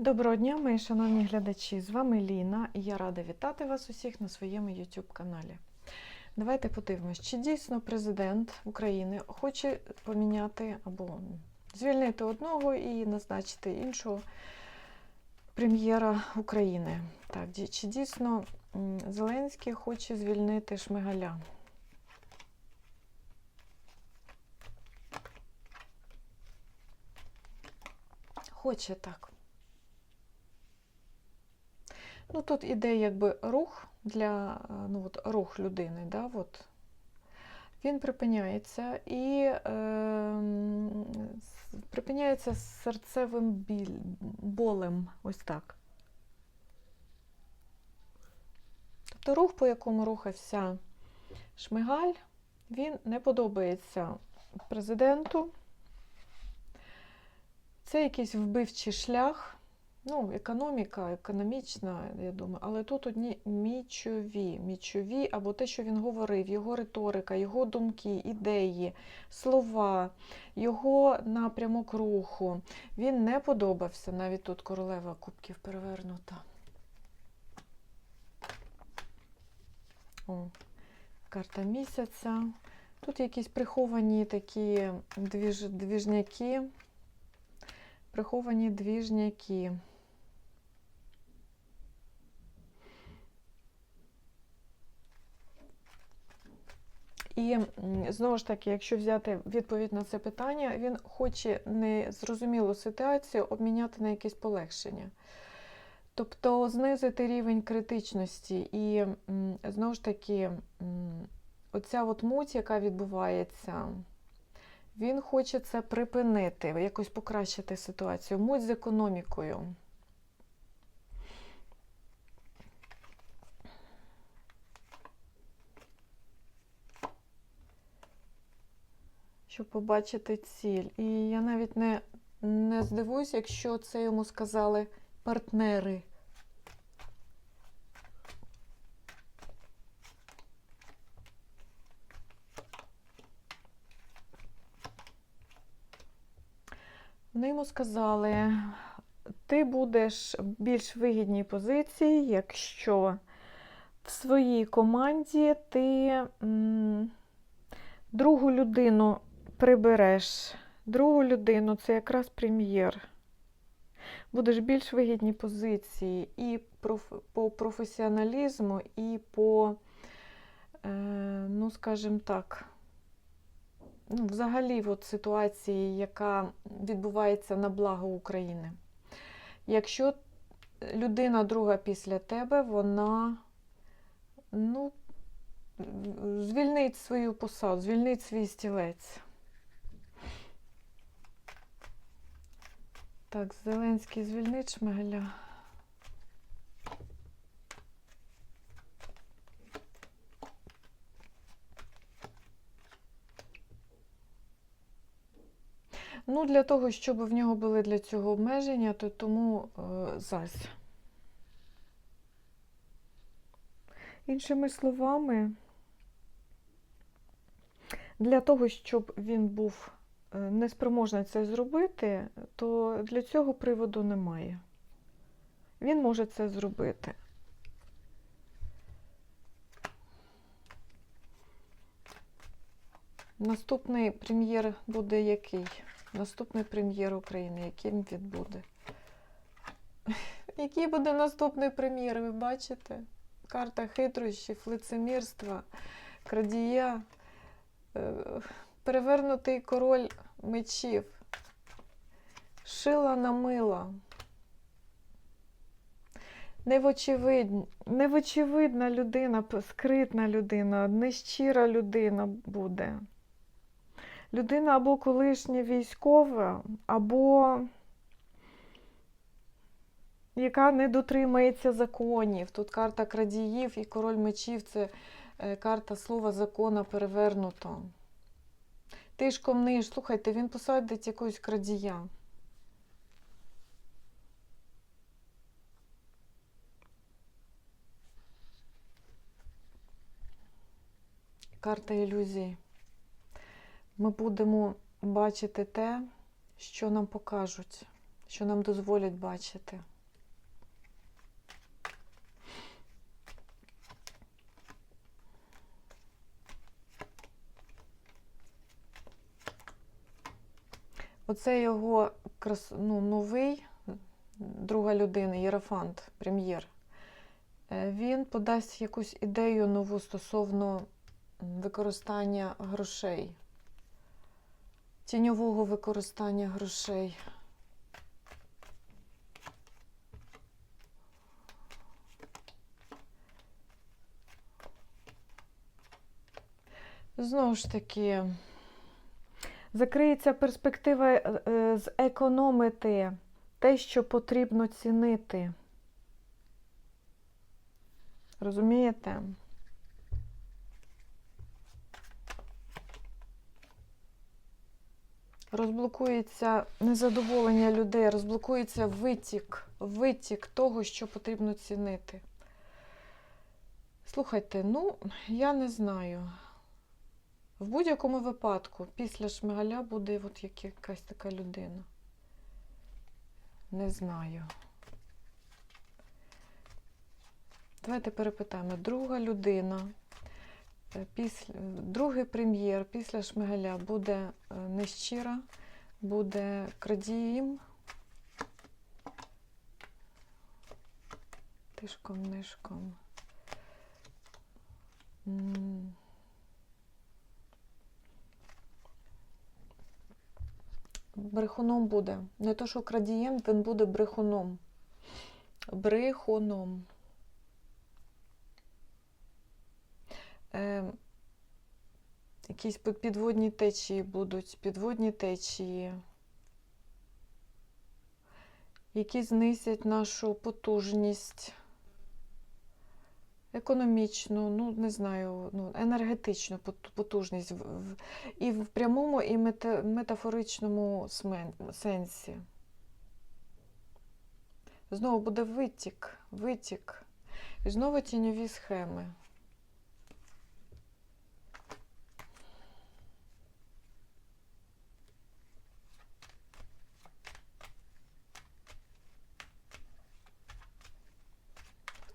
Доброго дня, мої шановні глядачі! З вами Ліна і я рада вітати вас усіх на своєму YouTube каналі. Давайте подивимось, чи дійсно президент України хоче поміняти або звільнити одного і назначити іншого прем'єра України. Так, чи дійсно Зеленський хоче звільнити Шмигаля? Хоче так. Ну, тут іде якби рух для е, ну, от, рух людини, да, от. він припиняється і е, припиняється серцевим біль, болем. Ось так. Тобто рух, по якому рухався Шмигаль, він не подобається президенту. Це якийсь вбивчий шлях. Ну, економіка, економічна, я думаю, але тут одні мічові, мічові, або те, що він говорив, його риторика, його думки, ідеї, слова, його напрямок руху. Він не подобався. Навіть тут королева кубків перевернута. О, карта місяця. Тут якісь приховані такі двіж, двіжняки. Приховані двіжняки. І знову ж таки, якщо взяти відповідь на це питання, він хоче незрозумілу ситуацію обміняти на якесь полегшення. Тобто знизити рівень критичності. І знову ж таки, оця от муть, яка відбувається, він хоче це припинити, якось покращити ситуацію. Муть з економікою. Щоб побачити ціль. І я навіть не, не здивуюся, якщо це йому сказали партнери. Вони йому сказали, ти будеш в більш вигідній позиції, якщо в своїй команді ти м, другу людину прибереш. Другу людину це якраз прем'єр. Будеш більш вигідній позиції і по професіоналізму, і по, е, ну, скажімо так, ну, взагалі от ситуації, яка відбувається на благо України. Якщо людина друга після тебе, вона ну, звільнить свою посаду, звільнить свій стілець. Так, Зеленський звільнить Шмигаля. Ну, для того, щоб в нього були для цього обмеження, то тому е, зась. Іншими словами, для того, щоб він був е, неспроможний це зробити, то для цього приводу немає. Він може це зробити. Наступний прем'єр буде який? Наступний прем'єр України, яким він буде? Який буде наступний прем'єр, ви бачите? Карта хитрощів, лицемірства, крадія, е, перевернутий король мечів, шила на мила. Невочевидь, невочевидна людина, скритна людина, нещира людина буде. Людина або колишня військова, або яка не дотримається законів. Тут карта крадіїв і король мечів це е, карта слова закона перевернуто. Тишком ниж, слухайте, він посадить якогось крадія. Карта ілюзій. Ми будемо бачити те, що нам покажуть, що нам дозволять бачити. Оце його крас... ну, новий, друга людина, Єрофант, прем'єр. Е, Він подасть якусь ідею нову стосовно використання грошей, тіньового використання грошей. Знову ж таки, закриється перспектива е, е, зекономити те, що потрібно цінити. Розумієте? Розблокується незадоволення людей, розблокується витік, витік того, що потрібно цінити. Слухайте, ну, я не знаю. В будь-якому випадку, після Шмигаля буде от як- якась така людина. Не знаю. Давайте перепитаємо. Друга людина, е, після, другий прем'єр після Шмигаля буде е, нещира, буде крадієм. Тишком, нишком. М. Брехуном буде. Не то, що крадієм, він буде брехуном. Брехуном. Е, якісь підводні течії будуть, підводні течії, які знизять нашу потужність економічну, ну, не знаю, ну, енергетичну потужність в, і в прямому, і мета, метафоричному сенсі. Знову буде витік, витік. І знову тіньові схеми.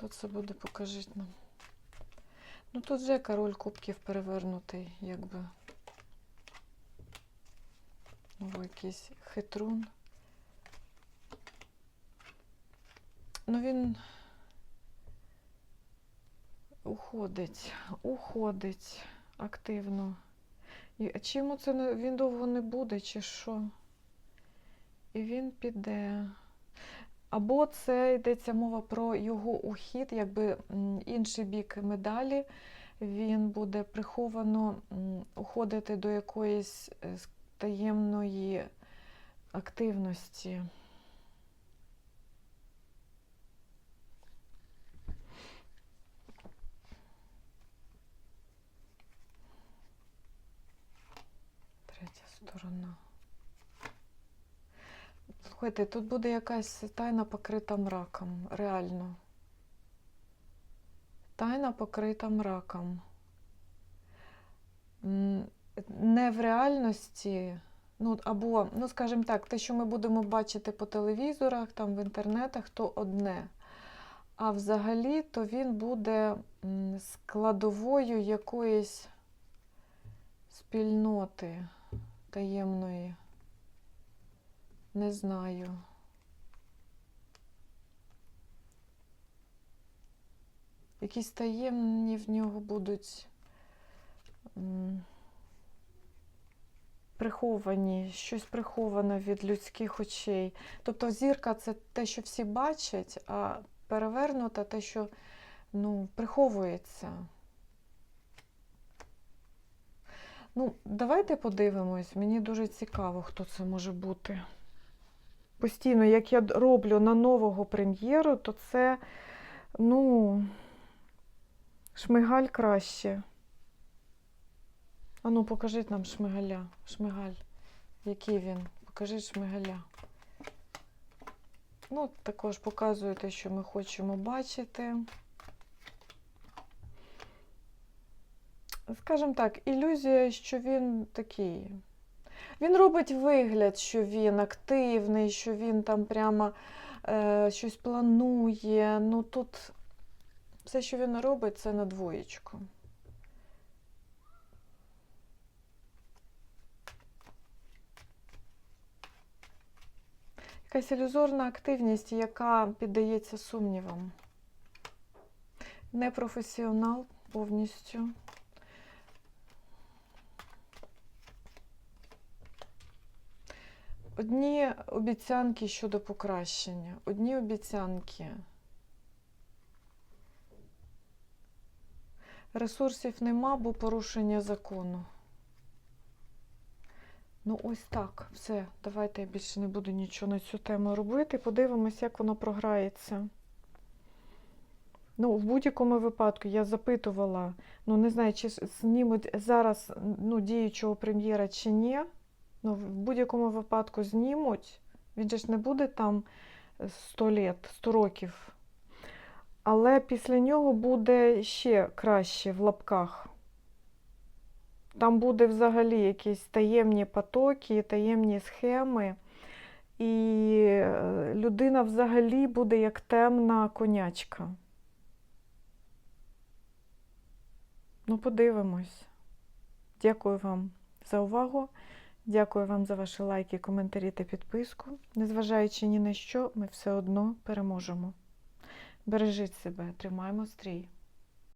Хто це буде, покажіть нам. Ну тут вже король кубків перевернутий, якби. Або якийсь хитрун. Ну він уходить, уходить активно. І чи йому це не, він довго не буде, чи що? І він піде. Або це йдеться мова про його ухід, якби інший бік медалі. Він буде приховано уходити до якоїсь е, таємної активності. Третя сторона. Слухайте, тут буде якась тайна покрита мраком, реально. Тайна покрита мраком. Не в реальності, ну або, ну, скажімо так, те, що ми будемо бачити по телевізорах, там в інтернетах, то одне. А взагалі, то він буде складовою якоїсь спільноти таємної. Не знаю. Якісь таємні в нього будуть приховані, щось приховане від людських очей. Тобто зірка це те, що всі бачать, а перевернута те, що ну, приховується. Ну, давайте подивимось. Мені дуже цікаво, хто це може бути. Постійно, як я роблю на нового прем'єру, то це, ну, шмигаль краще. Ану, покажіть нам шмигаля. Шмигаль. Який він? Покажіть шмигаля. Ну, також показує те, що ми хочемо бачити. Скажімо так, ілюзія, що він такий. Він робить вигляд, що він активний, що він там прямо е, щось планує. Ну тут все, що він робить, це на двоєчку. Якась ілюзорна активність, яка піддається сумнівам. Непрофесіонал повністю. Одні обіцянки щодо покращення, одні обіцянки. Ресурсів нема, бо порушення закону. Ну, ось так, все. Давайте я більше не буду нічого на цю тему робити. Подивимось, як воно програється. Ну, в будь-якому випадку я запитувала, ну не знаю, чи знімуть зараз ну, діючого прем'єра чи ні. Ну, в будь-якому випадку знімуть. Він же ж не буде там 100 літ, 100 років. Але після нього буде ще краще в лапках. Там буде взагалі якісь таємні потоки, таємні схеми. І е, людина взагалі буде як темна конячка. Ну, подивимось. Дякую вам за увагу. Дякую вам за ваші лайки, коментарі та підписку. Незважаючи ні на що, ми все одно переможемо. Бережіть себе, тримаємо стрій.